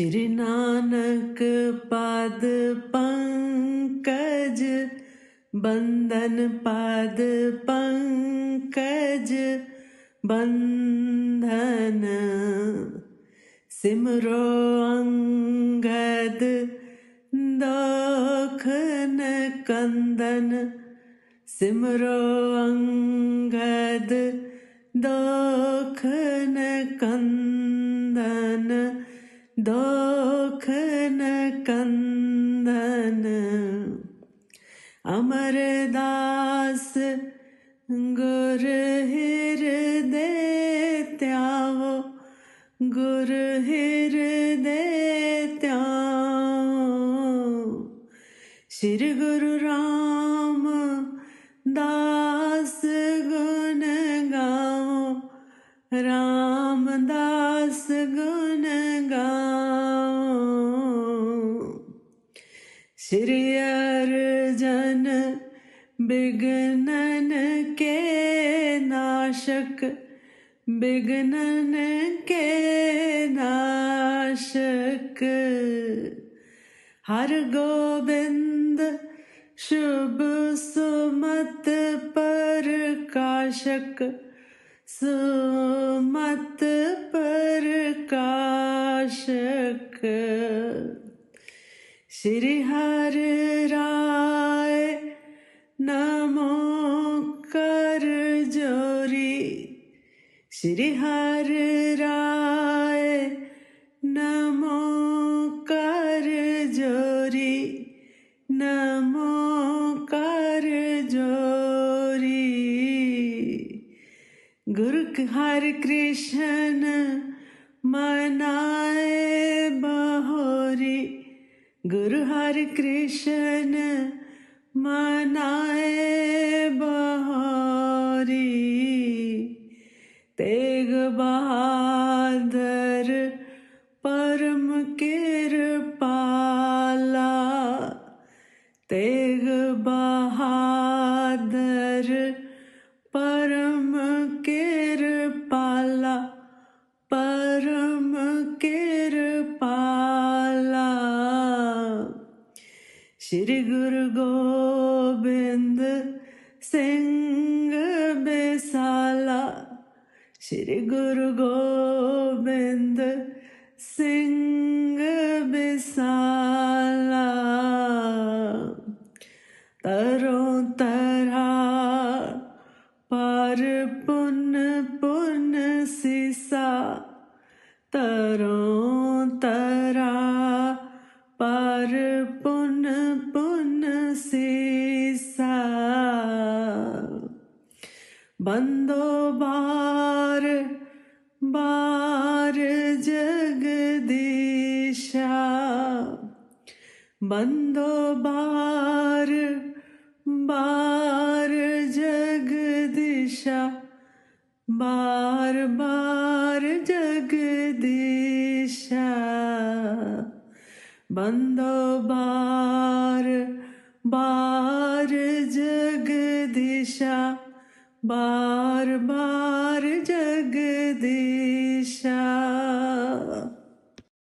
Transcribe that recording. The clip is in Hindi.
श्री नानक पाद पंकज बंदन पाद पंकज, बंधन। सिमरो अंगद, दखन कंदन। सिमरो अंगद, दखन कंदन। दोखन कंदन। अमरदास गुर हृदय त्यावो, गुर हृदय त्याओ श्री गुरु राम दास गुण गाओ रामदास गुण गाओ श्री अर्जन विघ्नन के नाशक, विघ्नन के नाशक। हर गोविंद शुभ सुमत प्रकाशक सुमत प्रकाशक श्री हरि राय नमो कर जोरी। श्री हरि राय नमो कर जोरी। नमो कर जोरी। गुरु हर कृष्ण मनाए बहोरी। गुरु हर कृष्ण मनाए बहोरी। तेग बहादुर परम कृपाला। तेग बहादुर श्री गुरु गोबिंद सिंह बेसाला, श्री गुरु गोविंद सिंह बेसाला। तरों तरा पर पुन पुन सीसा, तरों तरा पर पुन पुन सीसा बंदो बार बार जगदीशा। बंदो बार बार जगदीशा। बार बार जगदीशा। बंद बार बार जग दिशा बार बार जग दिशा